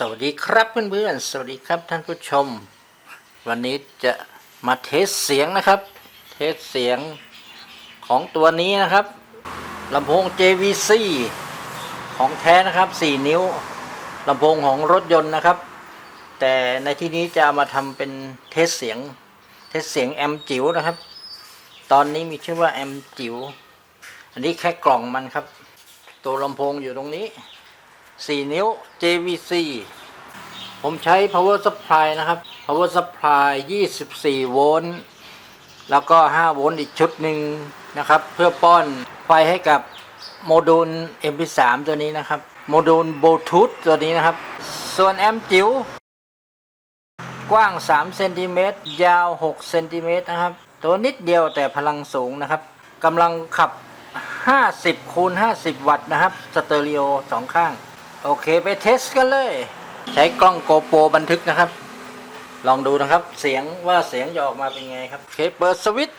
สวัสดีครับเพื่อนๆสวัสดีครับท่านผู้ชม วันนี้จะมาเทสเสียงนะครับ เทสเสียงของตัวนี้นะครับลำโพง JVC ของแท้นะครับ 4 นิ้วลำโพงของรถยนต์นะครับ แต่ในที่นี้จะามาทำเป็นเทสเสียง เทสเสียงแอมจิ๋วนะครับ ตอนนี้มีชื่อว่าแอมจิ๋วอันนี้แค่กล่องมันครับ ตัวลำโพงอยู่ตรงนี้ 4 นิ้ว JVC ผมใช้ power supply นะครับ power supply 24 โวลต์ แล้วก็ 5 โวลต์อีกชุดหนึ่งนะครับ เพื่อป้อนไฟให้กับโมดูล MP3 ตัวนี้นะครับ โมดูลบลูทูธตัวนี้นะครับ ส่วนแอมจิ๋วกว้าง3เซนติเมตรยาว6เซนติเมตรนะครับ ตัวนิดเดียวแต่พลังสูงนะครับกำลังขับ 50คูณ50 วัตต์นะครับ สเตอริโอสองข้าง โอเคไปเทสกันเลย ใช้กล้องโกโปรบันทึกนะครับ ลองดูนะครับ เสียงว่าเสียงจะออกมาเป็นไงครับโอเคเปิดสวิตช์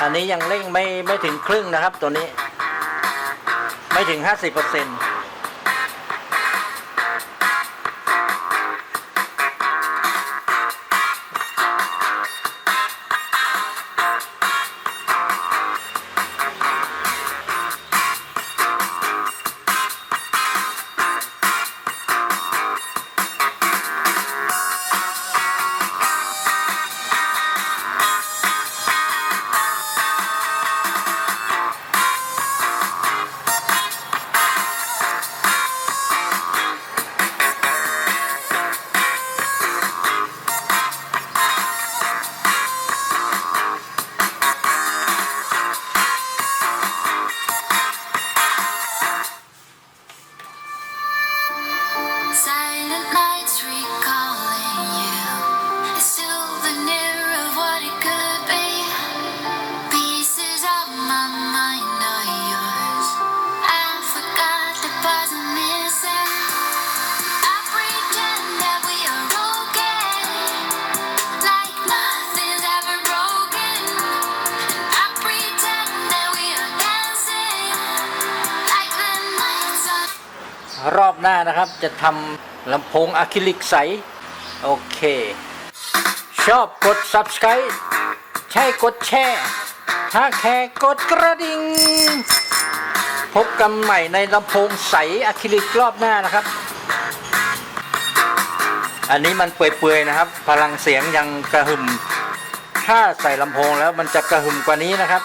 อันนี้ยังเร่งไม่ไม่ถึงครึ่งนะครับตัวนี้ ไม่ถึง 50%เปอร์เซ็นต์ รอบหน้านะครับ จะทำลำโพงอะคริลิกใส โอเค ชอบกด subscribe ใช่กดแชร์ถ้าแค่กดกระดิ่งพบกันใหม่ในลำโพงใสอะคริลิกรอบหน้านะครับ อันนี้มันเปื่อยๆนะครับ พลังเสียงยังกระหึ่ม ถ้าใส่ลำโพงแล้วมันจะกระหึ่มกว่านี้นะครับ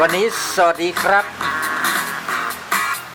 วันนี้สวัสดีครับ